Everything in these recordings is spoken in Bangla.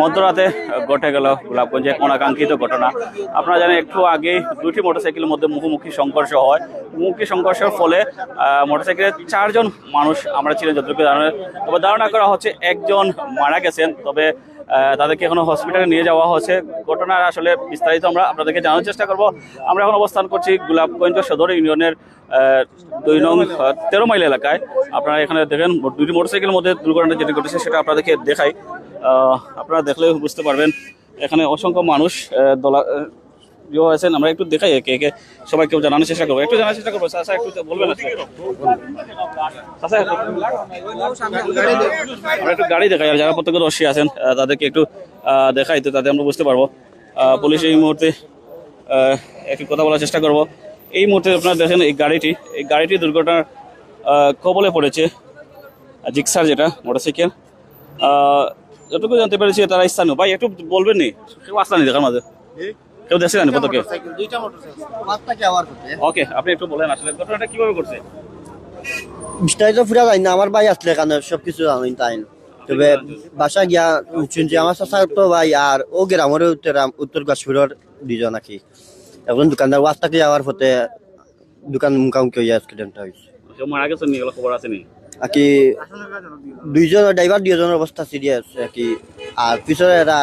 মধ্যরাতে ঘটে গেল গোলাপগঞ্জে অনাকাঙ্ক্ষিত ঘটনা। আপনারা জানেন একটু আগে দুটি মোটরসাইকেলের মধ্যে মুখোমুখি সংঘর্ষ হয়। মুখোমুখি সংঘর্ষের ফলে আহ, মোটরসাইকেলে চারজন মানুষ আমরা ছিলেন যতটুকু ধারণা তবে ধারণা করা হচ্ছে একজন মারা গেছেন। তবে তাদেরকে এখনও হসপিটালে নিয়ে যাওয়া হচ্ছে। ঘটনার আসলে বিস্তারিত আমরা আপনাদেরকে জানার চেষ্টা করব। আমরা এখন অবস্থান করছি গোলাপগঞ্জ সদর ইউনিয়নের দুই নং তেরো মাইল এলাকায়। আপনারা এখানে দেখেন দুটি মোটরসাইকেলের মধ্যে দুর্ঘটনা যেটি ঘটেছে সেটা আপনাদেরকে দেখাই। আপনারা দেখলে বুঝতে পারবেন, এখানে অসংখ্য মানুষ দলা ইয়ে হয়েছেন। আমরা একটু দেখাই একে একে। সবাইকে জানানোর চেষ্টা করব। একটু জানার চেষ্টা করব। চাষা একটু বলবেন আমরা একটু গাড়ি দেখাই। যারা প্রত্যেকদর্শী আছেন তাদেরকে একটু দেখাই, তো তাদের আমরা বুঝতে পারব। পুলিশ এই মুহূর্তে একটু কথা বলার চেষ্টা করব। এই মুহূর্তে আপনারা দেখেন এই গাড়িটি। এই গাড়িটি দুর্ঘটনার কবলে পড়েছে, জিক্সার যেটা, মোটরসাইকেল। যতটুকু জানতে পেরেছি তারা স্থানীয়। ভাই একটু বলবেন নি? কেউ আসলানি দেখার মাঝে? কেউ দেখছে জানি প্রত্যেকে ওকে আপনি একটু বলেন আসলে ঘটনাটা কীভাবে করছে বিস্তারিত ফুরা যায় না আমার ভাই আসলে কারণে সব কিছু জানি তাই। তবে বাসা গিয়া শুনছি আমার চাচার তো ভাই আর ও গ্রামের উত্তর উত্তর কাশ্মীরের দুজন নাকি এখন দোকানদার ওয়াস্তাকে যাওয়ার পথে দোকান মুখামুখি হয়ে অ্যাক্সিডেন্টটা হয়েছে কেউ মারা গেছে খবর আছে নি? কি দুইজন ড্রাইভার দুইজনের অবস্থা সিরিয়াস আর কি আর পিছনে এরা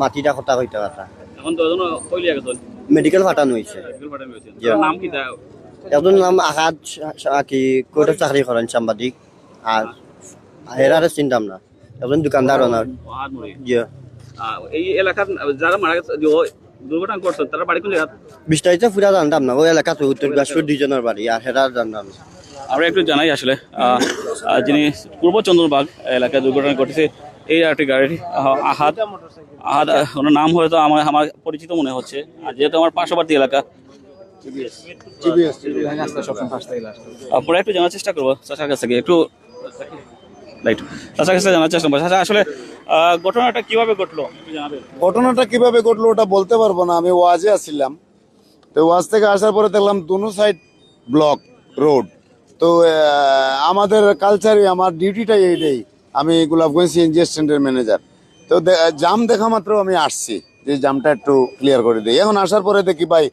মাটিটা কথা কইতে কথা এখন এজন্য কইলিয়া গেছে মেডিকেল ফাটানো Yeah. নাম কি তা? একজন নাম আহাদ আর কি কোর্টে চাকরি করেন সাংবাদিক। আর হেরারে চিন্তাম না। একজন দোকানদার ওনার এই এলাকার যারা মারা গেছে যে দুর্ঘটনা করছে তারা বাড়ি কোন জায়গা বিস্তারিত ফুরা জানতাম না। ওই এলাকাতে উত্তর দিনাজপুর দুইজনের বাড়ি আর হেরা জানতাম না আমরা একটু জানাই আসলে যিনি পূর্ব চন্দ্রবাগ এলাকায় দুর্ঘটনা ঘটেছে, এই একটি গাড়ি আহাদ আহাদ ওনার নাম হয়তো আমার আমার পরিচিত মনে হচ্ছে। আর যেহেতু আমার পার্শ্ববর্তী এলাকা। আপনারা একটু জানার চেষ্টা করব চাচার কাছ থেকে। একটু রাইট জানার চেষ্টা করব। আসলে ঘটনাটা কীভাবে ঘটলো? ঘটনাটা কীভাবে ঘটলো ওটা বলতে পারব না। আমি ওয়াজে আসছিলাম তো ওয়াজ থেকে আসার পরে দেখলাম দুনো সাইড ব্লক রোড তো আমাদের কালচারে আমার ডিউটিটাই এইটাই আমি গোলাপগঞ্জ সিএনজি স্ট্যান্ডের ম্যানেজার তো জাম দেখা মাত্র আমি আসছি যে জামটা একটু ক্লিয়ার করে দিই। এখন আসার পরে দেখি ভাই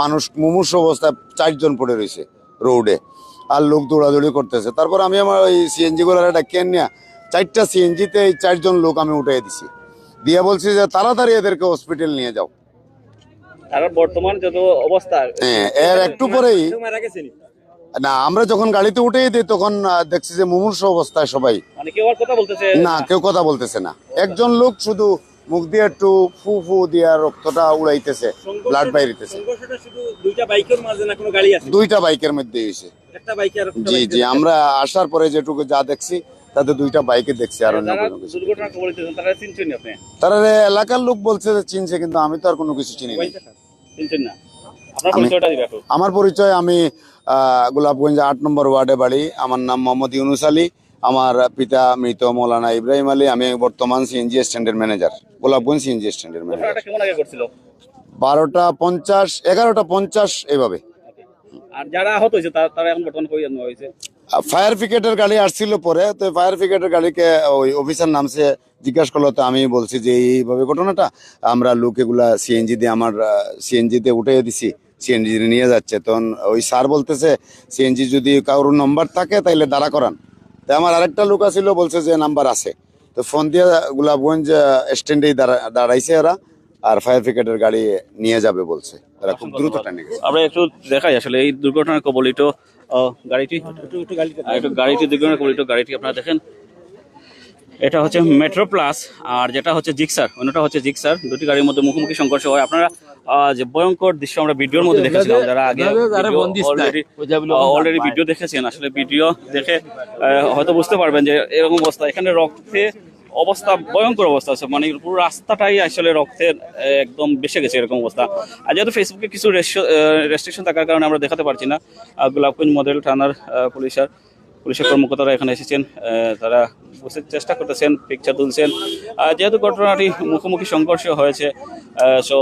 মানুষ মুমূর্ষ অবস্থায় চারজন পড়ে রয়েছে রোডে আর লোক দৌড়াদৌড়ি করতেছে। তারপর আমি আমার ওই সিএনজি গুলার একটা কেন নিয়ে চারটা সিএনজিতে এই চারজন লোক আমি উঠাই দিছি। দিয়ে বলছি যে তাড়াতাড়ি এদেরকে হসপিটাল নিয়ে যাও। আর বর্তমান যত অবস্থা হ্যাঁ এর একটু পরেই না আমরা যখন গাড়িতে উঠেই দিই তখন দেখছি যে মুমূর্ষ অবস্থায় সবাই। মানে না কেউ কথা বলতেছে না। একজন লোক শুধু মুখ দিয়ে একটু ফু ফু দিয়া রক্তটা উড়াইতেছে ব্লাড বাইরিতেছে। দুইটা বাইকের মধ্যে হয়েছে। একটা জি জি আমরা আসার পরে যেটুকু যা দেখছি তাতে দুইটা বাইকে দেখছি আর তারা এলাকার লোক বলছে যে চিনছে কিন্তু আমি তো আর কোনো কিছু চিনি না। আমার পরিচয় আমি গোলাপগঞ্জ আট নম্বর ওয়ার্ডে বাড়ি। আমার নাম মোহাম্মদ ইউনুস আলী। আমার পিতা মৃত মৌলানা ইব্রাহিম আলী। আমি বর্তমান সিএনজি স্ট্যান্ডের ম্যানেজার গোলাপগঞ্জ সিএনজি স্ট্যান্ডের ম্যানেজার বারোটা পঞ্চাশ এগারোটা পঞ্চাশ এভাবে আর যারা আহত হয়েছে তারা তারা এখন বর্তমানে কই হয়েছে? ফায়ার ব্রিগেডের গাড়ি আসছিল পরে। তো ফায়ার ব্রিগেডের গাড়িকে ওই অফিসার নামছে জিজ্ঞাসা করল। তো আমি বলছি যে এইভাবে ঘটনাটা? আমরা লোক এগুলা সিএনজি দিয়ে আমার সিএনজিতে উঠে দিছি। সিএনজি নিয়ে যাচ্ছে। তখন ওই স্যার বলতেছে সিএনজি যদি কারোর নম্বর থাকে তাইলে দাঁড়া করান। তো আমার আরেকটা লোক আছিল বলছে যে নাম্বার আছে। তো ফোন দিয়ে গোলাপগঞ্জ স্ট্যান্ডেই দাঁড়া দাঁড়াইছে ওরা আর ফায়ার ব্রিগেডের গাড়ি নিয়ে যাবে বলছে। তারা খুব দ্রুত টানে গেছে আমরা একটু দেখাই আসলে এই দুর্ঘটনার কবলিত গাড়িটি একটু গাড়িটি দুর্ঘটনার কবলিত গাড়িটি আপনারা দেখেন। এটা হচ্ছে মেট্রো প্লাস আর যেটা হচ্ছে জিক্সার অন্যটা হচ্ছে জিক্সার দুটি গাড়ির মধ্যে মুখোমুখি সংঘর্ষ হয়। আপনারা যে ভয়ঙ্কর দৃশ্য আমরা ভিডিওর মধ্যে দেখেছিলাম যারা আগে অলরেডি ভিডিও দেখেছেন আসলে ভিডিও দেখে হয়তো বুঝতে পারবেন যে এরকম অবস্থা এখানে রক্তে অবস্থা ভয়ঙ্কর অবস্থা আছে মানে পুরো রাস্তাটাই আসলে রক্তের একদম বেসে গেছে এরকম অবস্থা। আর যেহেতু ফেসবুকে কিছু রেস্ট্রিকশন থাকার কারণে আমরা দেখাতে পারছি না গোলাপগঞ্জ মডেল থানার পুলিশের পুলিশের কর্মকর্তারা এখানে এসেছেন তারা বুঝতে চেষ্টা করতেছেন পিকচার তুলছেন। যেহেতু ঘটনাটি মুখোমুখি সংঘর্ষ হয়েছে সো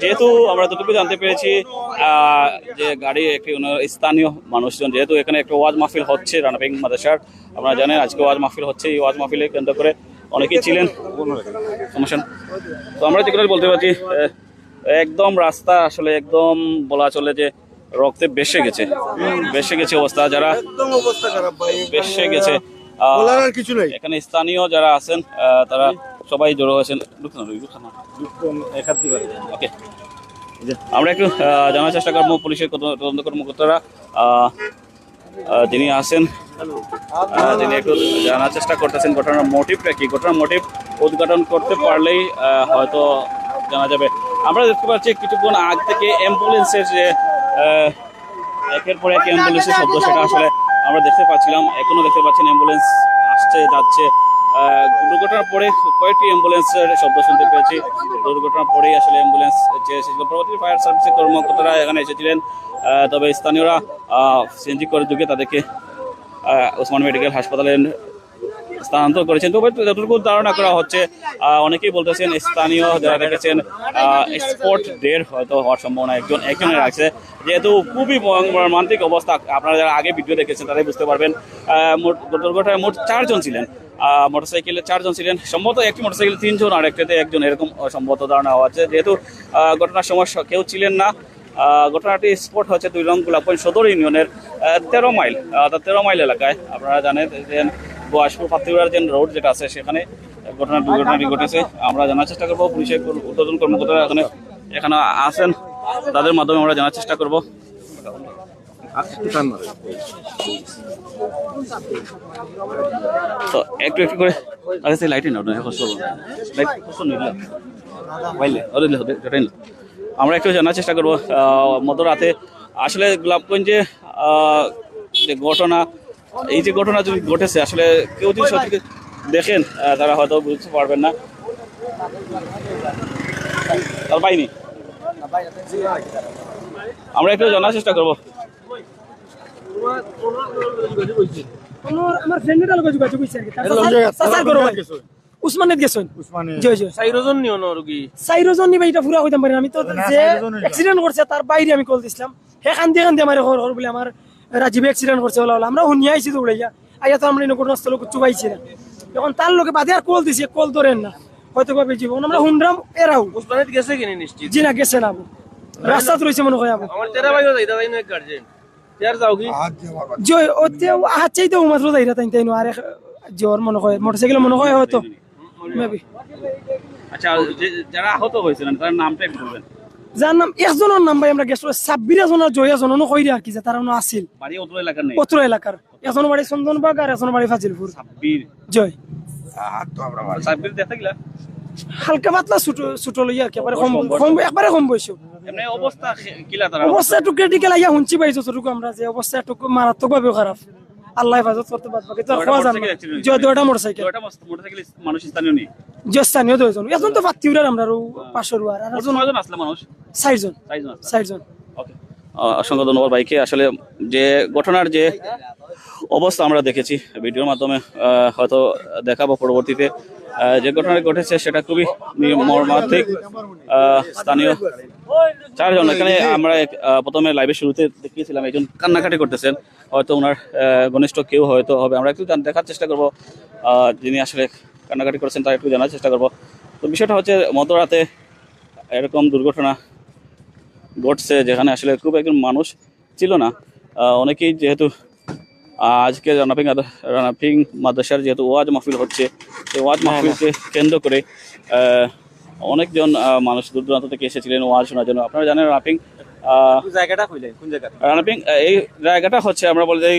যেহেতু আমরা যতটুকু জানতে পেরেছি যে গাড়ি একটি স্থানীয় মানুষজন, যেহেতু এখানে একটা ওয়াজ মাহফিল হচ্ছে রানাপিং মাদ্রাসার, আপনারা জানেন আজকে ওয়াজ মাহফিল হচ্ছে, এই ওয়াজ মাহফিলে কেন্দ্র করে অনেকেই ছিলেন। সমস্যা তো আমরা যেগুলো বলতে পারছি একদম রাস্তা আসলে একদম বলা চলে যে রক্তে বেসে গেছে। বেসে গেছে অবস্থা যারা একদম অবস্থা খারাপ ভাই। বেসে গেছে। বলার আর কিছু নাই। এখানে স্থানীয় যারা আছেন তারা সবাই জড়ো হয়েছেন। ওকে আমরা একটু জানার চেষ্টা করব পুলিশের তদন্ত কর্মকর্তারা যিনি আছেন তিনি একটু জানার চেষ্টা করতেছেন ঘটনার মোটিভটা কি? ঘটনার মোটিভ উদ্ঘাটন করতে পারলেই আহ, হয়তো জানা যাবে। আমরা দেখতে পাচ্ছি কিছুক্ষণ আগ থেকে অ্যাম্বুলেন্সের যে একের পর এক অ্যাম্বুলেন্সের শব্দ সেটা আসলে আমরা দেখতে পাচ্ছিলাম এখনও দেখতে পাচ্ছেন অ্যাম্বুলেন্স আসছে যাচ্ছে। দুর্ঘটনার পরে কয়েকটি অ্যাম্বুলেন্সের শব্দ শুনতে পেয়েছি। দুর্ঘটনার পরেই আসলে অ্যাম্বুলেন্স এসেছিল। পরবর্তী ফায়ার সার্ভিসের কর্মকর্তারা এখানে এসেছিলেন। তবে স্থানীয়রা সিএনজি করে যুগে তাদেরকে ওসমান মেডিকেল হাসপাতালে স্থানান্তর করেছেন। তবে যতটুকু ধারণা করা হচ্ছে অনেকেই বলতেছেন স্থানীয় যারা দেখেছেন স্পট ডের হয়তো হওয়ার সম্ভাবনা একজন একজনের আছে। যেহেতু খুবই মর্মান্তিক অবস্থা, আপনারা যারা আগে ভিডিও দেখেছেন তারাই বুঝতে পারবেন দুর্ঘটনায় মোট চারজন ছিলেন। মোটরসাইকেলে চারজন ছিলেন। সম্ভবত একটি মোটরসাইকেল তিনজন, আর একটাতে একজন এরকম সম্ভবত ধারণা হওয়া আছে যেহেতু ঘটনার সময় কেউ ছিলেন না ঘটনাটি স্পট হচ্ছে দুই রং গোলাপগঞ্জ সদর ইউনিয়নের তেরো মাইল অর্থাৎ তেরো মাইল এলাকায়। আপনারা জানেন বয়সপুর পাত্রিবার যে রোড যেটা আছে সেখানে ঘটনা দুর্ঘটনাটি ঘটেছে। আমরা জানার চেষ্টা করব পুলিশের ঊর্ধ্বতন কর্মকর্তারা এখানে এখানে আছেন তাদের মাধ্যমে আমরা জানার চেষ্টা করব। তো একটু একটু করে সেই আমরা একটু জানার চেষ্টা করব আহ, মধ্যরাতে। আসলে গোলাপগঞ্জে যে ঘটনা এই যে ঘটনা যদি ঘটেছে আসলে কেউ যদি সত্যি দেখেন তারা হয়তো বুঝতে পারবেন না। তার পাইনি? আমরা একটু জানার চেষ্টা করব। আমার ফ্রেন্ডের আলোকে যোগাযোগ হয়েছে আর কি। তার চাচার ঘর উসমানের গেছেন? জয় জয় চাইরজন নিও না রুগী। চাইরজন নিবে এটা পুরা কইতাম পারি আমি তো যে অ্যাক্সিডেন্ট করছে তার বাইরে আমি কল দিছিলাম। হে কান্দি কান্দি আমার ঘর ঘর বলে আমার রাজীবে অ্যাক্সিডেন্ট করছে ওলা আমরা শুনিয়ে আইছি তো উড়াইয়া আইয়া তো আমরা ঘটনাস্থল কিচ্ছু পাইছি না। এখন তার লোকে বাদে আর কল দিছি কল ধরেন না। হয়তো ভাবে জীবন আমরা শুনলাম এরাও। উসমানিত গেছে কিনি নিশ্চিত? জি না গেছে না। আবু রাস্তাত রয়েছে মনে হয় আমার তেরা ভাইও যাইতা তাই না গার্জেন তের যাও কি? জয় ওতে মাত্র যাইরা তাই তাই আর জ্বর মনে হয় মোটরসাইকেল মনে হয় হয়তো। মেবি আচ্ছা যারা আহত হয়েছিলেন তার নামটা একটু বলবেন। যার নাম একজনের নাম ভাই আমরা গেছিল ছাব্বিশ জনের জয় এজনও কইরে আর কি যে তারা আছিল। বাড়ি অত এলাকার এজনের বাড়ি চন্দনবাগ আর এজনের বাড়ি ফাজিলপুর। জয়। হালকা পাতলা ছোট ছোট লইয়া একেবারে কম কম একবারে কম বয়স। এমনি অবস্থা খে- কিলা তারা? একটু ক্রিটিক্যাল আইয়া শুনছি পাই যতটুকু আমরা যে অবস্থা একটু মারাত্মক ভাবে খারাপ। আল্লাহ হেফাজত করতে পারবে। দুটা মোটরসাইকেল মোটরসাইকেল মানুষ স্থানীয় নেই। স্থানীয় এখন তো আমরা আরও পাঁচশো আর কয়জন আসলে মানুষ? ওকে। অসংখ্য ধন্যবাদ ভাইকে। আসলে যে ঘটনার যে অবস্থা আমরা দেখেছি ভিডিওর মাধ্যমে হয়তো দেখাবো পরবর্তীতে। যে ঘটনা ঘটেছে সেটা খুবই আহ, স্থানীয় চারজন। এখানে আমরা প্রথমে লাইভের শুরুতে দেখিয়েছিলাম একজন কান্নাকাটি করতেছেন। হয়তো ওনার ঘনিষ্ঠ কেউ হয়তো হবে। আমরা একটু দেখার চেষ্টা করব। যিনি আসলে কান্নাকাটি করেছেন তার একটু জানার চেষ্টা করব। তো বিষয়টা হচ্ছে মধ্যরাতে এরকম দুর্ঘটনা ঘটছে যেখানে আসলে খুব একজন মানুষ ছিল না। অনেকেই যেহেতু আজকে রানাপিং আদ- রানাপিং মাদ্রাসার যেহেতু ওয়াজ মাহফিল হচ্ছে সেই ওয়াজ মাহফিলকে কেন্দ্র করে অনেকজন মানুষ দূর দূরান্ত থেকে এসেছিলেন ওয়াজ শোনার জন্য। আপনারা জানেন রানাপিং আহ, জায়গাটা কোন জায়গা রানাপিং এই জায়গাটা হচ্ছে আমরা বলি যে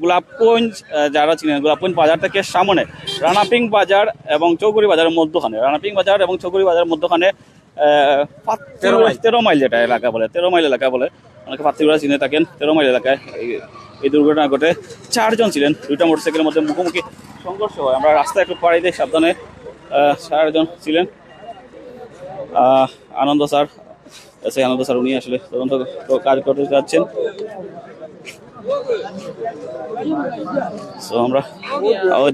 গোলাপগঞ্জ যারা চিনেন গোলাপগঞ্জ বাজার থেকে সামনে রানাপিং বাজার এবং চৌগুড়ি বাজারের মধ্যখানে রানাপিং বাজার এবং চৌগুড়ি বাজারের মধ্যখানে তেরো মাইল। যেটা এলাকা বলে তেরো মাইল এলাকা বলে অনেকে পাত্রিগুলা চিনে থাকেন তেরো মাইল এলাকায় এই- দুর্ঘটনা ঘটে। চারজন ছিলেন দুইটা মোটরসাইকেলের মধ্যে মুখোমুখি সংঘর্ষ হয়। আমরা রাস্তায় একটু পাড়ি দিয়ে সাবধানে চারজন ছিলেন। আহ, আনন্দ স্যার সেই আনন্দ স্যার উনি আসলে তদন্ত কাজ করতে যাচ্ছেন। আমরা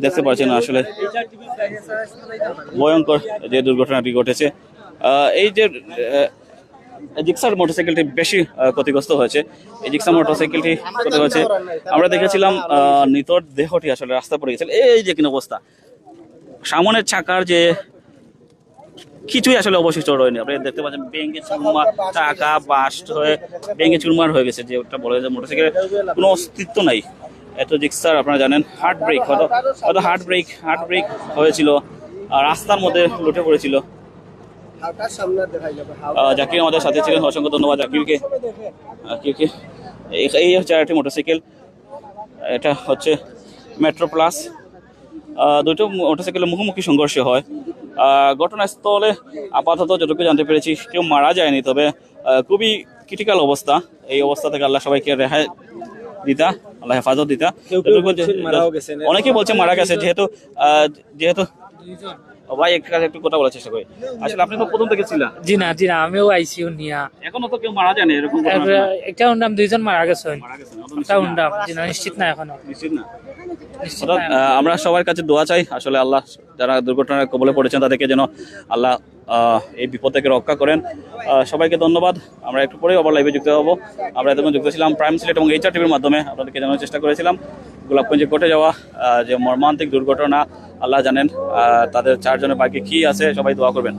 দেখতে পাচ্ছি না আসলে ভয়ঙ্কর যে দুর্ঘটনাটি ঘটেছে। এই যে জিক্সার মোটরসাইকেলটি বেশি ক্ষতিগ্রস্ত হয়েছে। এই জিক্সার মোটরসাইকেলটি ক্ষতি হয়েছে। আমরা দেখেছিলাম নিতর দেহটি আসলে রাস্তা পড়ে গেছিল। এই যে কিনা অবস্থা। সামনের চাকার যে কিছুই আসলে অবশিষ্ট রয়নি আপনি দেখতে পাচ্ছেন ব্যাঙ্গে চুরমার টাকা বাস্ট হয়ে ব্যাঙ্গে চুরমার হয়ে গেছে, যে ওটা বলে যে মোটরসাইকেলের কোনো অস্তিত্ব নাই। এত জিক্সার আপনারা জানেন হার্ট ব্রেক হয়তো হয়তো হার্ট ব্রেক হার্ট ব্রেক হয়েছিল রাস্তার মধ্যে লুটে পড়েছিল। জাকির আমাদের সাথে ছিলেন, অসংখ্য ধন্যবাদ জাকিরকে। জাকিরকে এই- হচ্ছে আরেকটি মোটরসাইকেল। এটা হচ্ছে মেট্রো প্লাস দুটো মোটরসাইকেলের মুখোমুখি সংঘর্ষ হয়। ঘটনাস্থলে আপাতত যতটুকু জানতে পেরেছি কেউ মারা যায়নি তবে আহ, খুবই ক্রিটিক্যাল অবস্থা। এই অবস্থা থেকে আল্লাহ সবাইকে রেহাই দিতা আল্লাহ হেফাজত দিতা। অনেকে বলছে মারা গেছে যেহেতু আহ, যেহেতু ভাই একটু একটু কথা বলার চেষ্টা করি। আসলে আপনি তো প্রথম থেকে ছিলেন। জি না জি না আমিও আইসিও নিয়া। এখনও তো কেউ মারা যায়নি এরকম একটা উন্ডাম দুইজন মারা গেছে মারা জি না নিশ্চিত না এখনও। নিশ্চিত না। আমরা সবার কাছে দোয়া চাই, আসলে আল্লাহ যারা দুর্ঘটনার কবলে পড়েছেন তাদেরকে যেন আল্লাহ এই বিপদ থেকে রক্ষা করেন। সবাইকে ধন্যবাদ। আমরা একটু পরেই আবার লাইভে যুক্ত হব। আমরা এতক্ষণ যুক্ত ছিলাম প্রাইম সিলেট এবং এইচআর টিভির মাধ্যমে। আপনাদেরকে জানানোর চেষ্টা করেছিলাম, গোলাপগঞ্জে ঘটে যাওয়া যে মর্মান্তিক দুর্ঘটনা, আল্লাহ জানেন তাদের চারজনের বাকি কি আছে, সবাই দোয়া করবেন।